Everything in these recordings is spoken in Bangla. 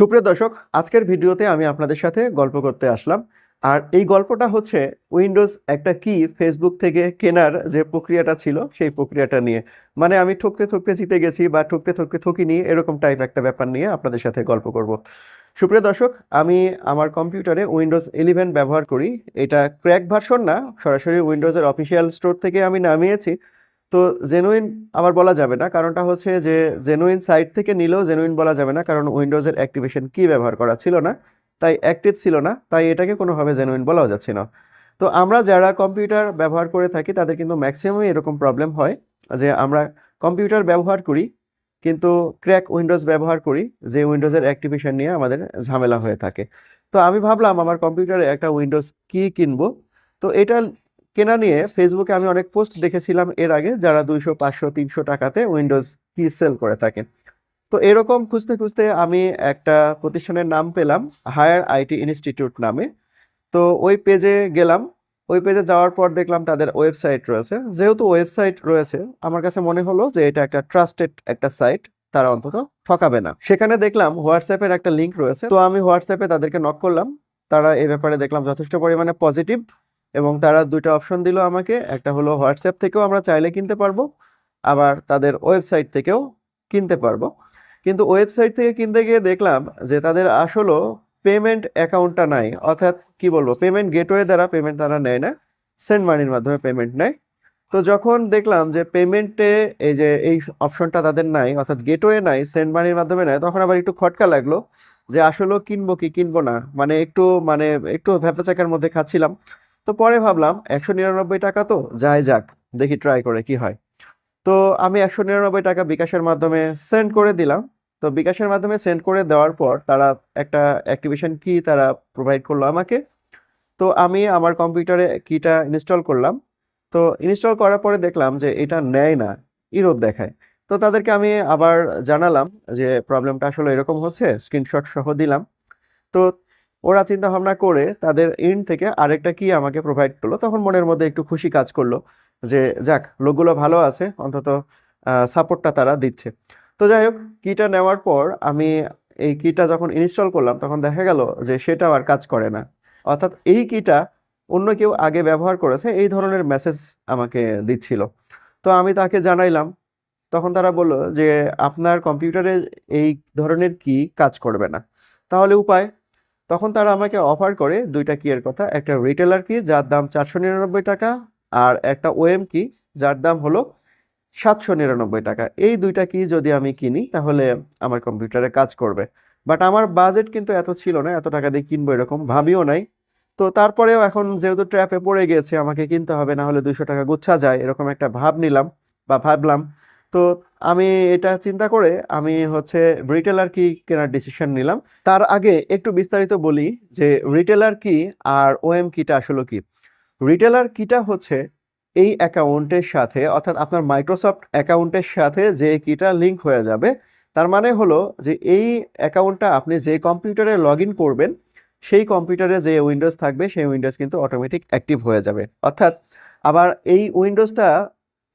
সুপ্রিয় দর্শক, আজকের ভিডিওতে আমি আপনাদের সাথে গল্প করতে আসলাম। আর এই গল্পটা হচ্ছে উইন্ডোজ একটা কি ফেসবুক থেকে কেনার যে প্রক্রিয়াটা ছিল, সেই প্রক্রিয়াটা নিয়ে। মানে আমি ঠকতে ঠকতে জিতে গেছি বা ঠকতে ঠকতে ঠকিনি, এরকম টাইপ একটা ব্যাপার নিয়ে আপনাদের সাথে গল্প করব। সুপ্রিয় দর্শক, আমি আমার কম্পিউটারে উইন্ডোজ ইলেভেন ব্যবহার করি। এটা ক্র্যাক ভার্সন না, সরাসরি উইন্ডোজের অফিসিয়াল স্টোর থেকে আমি নামিয়েছি। তো জেনুইন আবার বলা যাবে না। কারণটা হচ্ছে যে জেনুইন সাইট থেকে নিলেও জেনুইন বলা যাবে না, কারণ উইন্ডোজের অ্যাক্টিভেশন কি ব্যবহার করা ছিল না, তাই অ্যাক্টিভ ছিল না, তাই এটাকে কোনোভাবে জেনুইন বলাও যাচ্ছে না। তো আমরা যারা কম্পিউটার ব্যবহার করে থাকি, তাদের কিন্তু ম্যাক্সিমামই এরকম প্রবলেম হয় যে আমরা কম্পিউটার ব্যবহার করি, কিন্তু ক্র্যাক উইন্ডোজ ব্যবহার করি, যে উইন্ডোজের অ্যাক্টিভেশন নিয়ে আমাদের ঝামেলা হয়ে থাকে। তো আমি ভাবলাম আমার কম্পিউটারে একটা উইন্ডোজ কি কিনবো? তো এটা কেনা নিয়ে ফেসবুকে আমি অনেক পোস্ট দেখেছিলাম এর আগে, যারা দুইশো, পাঁচশো, তিনশো টাকাতে উইন্ডোজ কি সেল করে থাকে। তো এরকম খুঁজতে খুঁজতে আমি একটা প্রতিষ্ঠানের নাম পেলাম হায়ার আইটি ইনস্টিটিউট নামে। তো ওই পেজে গেলাম, ওই পেজে যাওয়ার পর দেখলাম তাদের ওয়েবসাইট রয়েছে। যেহেতু ওয়েবসাইট রয়েছে, আমার কাছে মনে হলো যে এটা একটা ট্রাস্টেড একটা সাইট তারা অন্তত ঠকাবে না। সেখানে দেখলাম হোয়াটসঅ্যাপের একটা লিঙ্ক রয়েছে। তো আমি হোয়াটসঅ্যাপে তাদেরকে নক করলাম। তারা এ ব্যাপারে দেখলাম যথেষ্ট পরিমাণে পজিটিভ এবং তারা দুইটা অপশন দিল আমাকে। একটা হলো হোয়াটসঅ্যাপ থেকেও আমরা চাইলে কিনতে পারব, আবার তাদের ওয়েবসাইট থেকেও কিনতে পারব। কিন্তু ওয়েবসাইট থেকে কিনতে গিয়ে দেখলাম যে তাদের আসলেও পেমেন্ট অ্যাকাউন্টটা নাই, অর্থাৎ কি বলব পেমেন্ট গেটওয়ে দ্বারা পেমেন্ট তারা নেয় না সেন্ড মানির মাধ্যমে পেমেন্ট নেয়। তো যখন দেখলাম যে পেমেন্টে এই যে এই অপশনটা তাদের নাই, অর্থাৎ গেটওয়ে নাই সেন্ড মানির মাধ্যমে নেয়, তখন আবার একটু খটকা লাগল যে আসলেও কিনবো কি কিনবো না মানে একটু মানে একটু ভ্যাপাচাকার মধ্যে খাচ্ছিলাম। তো পরে ভাবলাম একশো নিরানব্বই টাকা তো যাই যাক, দেখি ট্রাই করে কি হয়। তো আমি একশো নিরানব্বই টাকা বিকাশের মাধ্যমে সেন্ড করে দিলাম। তো বিকাশের মাধ্যমে সেন্ড করে দেওয়ার পর তারা একটা অ্যাক্টিভেশন কি তারা প্রোভাইড করল আমাকে। তো আমি আমার কম্পিউটারে কিটা ইনস্টল করলাম। তো ইনস্টল করার পরে দেখলাম যে এটা নেয় না ইরোদ দেখায়। তো তাদেরকে আমি আবার জানালাম যে প্রবলেমটা আসলে এরকম হচ্ছে স্ক্রিনশট সহ দিলাম। তো ওরা চিন্তা ভাবনা করে তাদের ইন্ড থেকে আরেকটা কি আমাকে প্রোভাইড করল। তখন মনের মধ্যে একটু খুশি কাজ করল যে, যাক, লোকগুলো ভালো আছে, অন্তত সাপোর্টটা তারা দিচ্ছে। তো যাই হোক কিটা নেওয়ার পর আমি এই কিটা যখন ইনস্টল করলাম, তখন দেখা গেল যে সেটাও আর কাজ করে না। অর্থাৎ এই কিটা অন্য কেউ আগে ব্যবহার করেছে, এই ধরনের মেসেজ আমাকে দিচ্ছিল। তো আমি তাকে জানাইলাম। তখন তারা বলল যে, আপনার কম্পিউটারে এই ধরনের কি কাজ করবে না। তাহলে উপায় তখন তারা আমাকে অফার করে দুইটা কিয়ের কথা, একটা রিটেলার কি যার দাম চারশো নিরানব্বই টাকা আর একটা ওএম কি যার দাম হলো সাতশো নিরানব্বই টাকা। এই দুইটা কি যদি আমি কিনি তাহলে আমার কম্পিউটারে কাজ করবে। বাট আমার বাজেট কিন্তু এত ছিল না, এত টাকা দিয়ে কিনবো এরকম ভাবিও নাই। তো তারপরেও এখন যেহেতু ট্র্যাপে পড়ে গিয়েছে আমাকে কিনতে হবে, না হলে দুইশো টাকা গুচ্ছা যায়, এরকম একটা ভাব নিলাম বা ভাবলাম। তো আমি এটা চিন্তা করে আমি হচ্ছে রিটেলার কি কেনার ডিসিশন নিলাম। তার আগে একটু বিস্তারিত বলি যে রিটেলার কি আর ওএম কিটা আসলে কি। রিটেলার কিটা হচ্ছে এই অ্যাকাউন্টের সাথে, অর্থাৎ আপনার মাইক্রোসফট অ্যাকাউন্টের সাথে যে কিটা লিঙ্ক হয়ে যাবে, তার মানে হলো যে এই অ্যাকাউন্টটা আপনি যে কম্পিউটারে লগ করবেন, সেই কম্পিউটারে যে উইন্ডোজ থাকবে, সেই উইন্ডোজ কিন্তু অটোমেটিক অ্যাক্টিভ হয়ে যাবে। অর্থাৎ আবার এই উইন্ডোজটা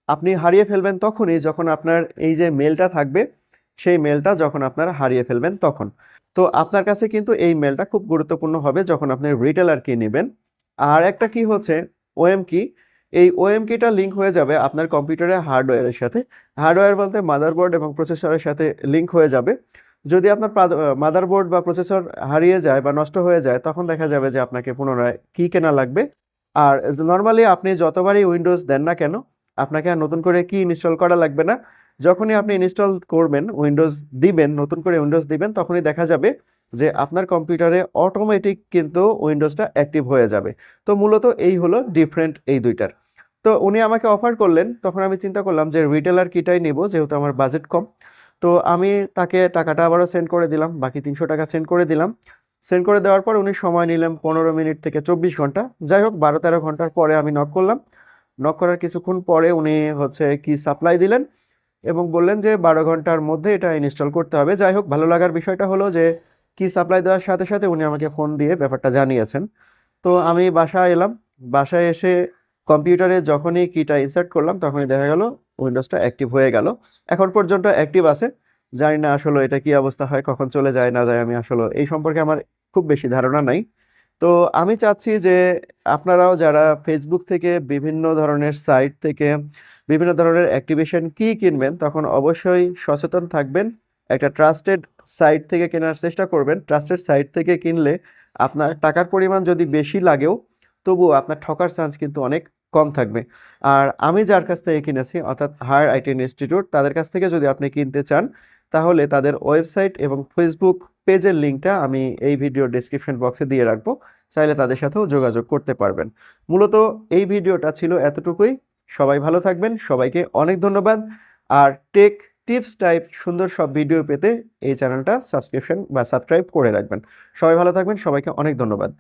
আপনি হারিয়ে ফেলবেন তখনই যখন আপনার এই যে মেলটা থাকবে, সেই মেলটা যখন আপনারা হারিয়ে ফেলবেন তখন। তো আপনার কাছে কিন্তু এই মেলটা খুব গুরুত্বপূর্ণ হবে যখন আপনি রিটেলার কি নেবেন। আর একটা কি হচ্ছে ওএম কি এই ওএম কিটা লিঙ্ক হয়ে যাবে আপনার কম্পিউটারের হার্ডওয়্যারের সাথে। হার্ডওয়্যার বলতে মাদারবোর্ড এবং প্রসেসরের সাথে লিঙ্ক হয়ে যাবে। যদি আপনার মাদারবোর্ড বা প্রসেসর হারিয়ে যায় বা নষ্ট হয়ে যায়, তখন দেখা যাবে যে আপনাকে পুনরায় কি কেনা লাগবে। আর নর্মালি আপনি যতবারই উইন্ডোজ দেন না কেন আপনাকে আর নতুন করে কি ইনস্টল করা লাগবে না? যখনই আপনি ইনস্টল করবেন উইন্ডোজ দিবেন, নতুন করে উইন্ডোজ দিবেন, তখনই দেখা যাবে যে আপনার কম্পিউটারে অটোমেটিক কিন্তু উইন্ডোজটা অ্যাক্টিভ হয়ে যাবে। তো মূলত এই হলো ডিফারেন্ট এই দুইটার। তো উনি আমাকে অফার করলেন, তখন আমি চিন্তা করলাম যে রিটেলার কিটাই নেব, যেহেতু আমার বাজেট কম। তো আমি তাকে টাকাটা আবারও সেন্ড করে দিলাম, বাকি তিনশো টাকা সেন্ড করে দিলাম। সেন্ড করে দেওয়ার পর উনি সময় নিলেন পনেরো মিনিট থেকে চব্বিশ ঘণ্টা। যাই হোক, বারো তেরো ঘণ্টার পরে আমি নক করলাম। নক করার কিছুক্ষণ পরে উনি হচ্ছে কি সাপ্লাই দিলেন এবং বললেন যে বারো ঘণ্টার মধ্যে এটা ইনস্টল করতে হবে। যাই হোক, ভালো লাগার বিষয়টা হলো যে কি সাপ্লাই দেওয়ার সাথে সাথে উনি আমাকে ফোন দিয়ে ব্যাপারটা জানিয়েছেন। তো আমি বাসায় এলাম, বাসায় এসে কম্পিউটারে যখনই কিটা ইনসার্ট করলাম তখনই দেখা গেল উইন্ডোজটা অ্যাক্টিভ হয়ে গেল। এখন পর্যন্ত অ্যাক্টিভ আছে। জানি না আসলে এটা কি অবস্থা হয়, কখন চলে যায়, না যায়, আমি আসলে এই সম্পর্কে আমার খুব বেশি ধারণা নাই। তো আমি চাচ্ছি যে আপনারাও যারা ফেসবুক থেকে বিভিন্ন ধরনের সাইট থেকে বিভিন্ন ধরনের অ্যাক্টিভেশন কি কিনবেন, তখন অবশ্যই সচেতন থাকবেন। একটা ট্রাস্টেড সাইট থেকে কেনার চেষ্টা করবেন। ট্রাস্টেড সাইট থেকে কিনলে আপনার টাকার পরিমাণ যদি বেশি লাগেও, তবুও আপনার ঠকার চান্স কিন্তু অনেক কম থাকবে। আর আমি যার কাছ থেকে কিনেছি, অর্থাৎ হায়ার আইটি ইনস্টিটিউট তাদের কাছ থেকে যদি আপনি কিনতে চান, তাহলে তাদের ওয়েবসাইট এবং ফেসবুক পেজের লিঙ্কটা আমি এই ভিডিও ডেসক্রিপশন বক্সে দিয়ে রাখব, চাইলে তাদের সাথেও যোগাযোগ করতে পারবেন। মূলত এই ভিডিওটা ছিল এতটুকুই। সবাই ভালো থাকবেন, সবাইকে অনেক ধন্যবাদ। আর টেক টিপস টাইপ সুন্দর সব ভিডিও পেতে এই চ্যানেলটা সাবস্ক্রিপশন বা সাবস্ক্রাইব করে রাখবেন। সবাই ভালো থাকবেন, সবাইকে অনেক ধন্যবাদ।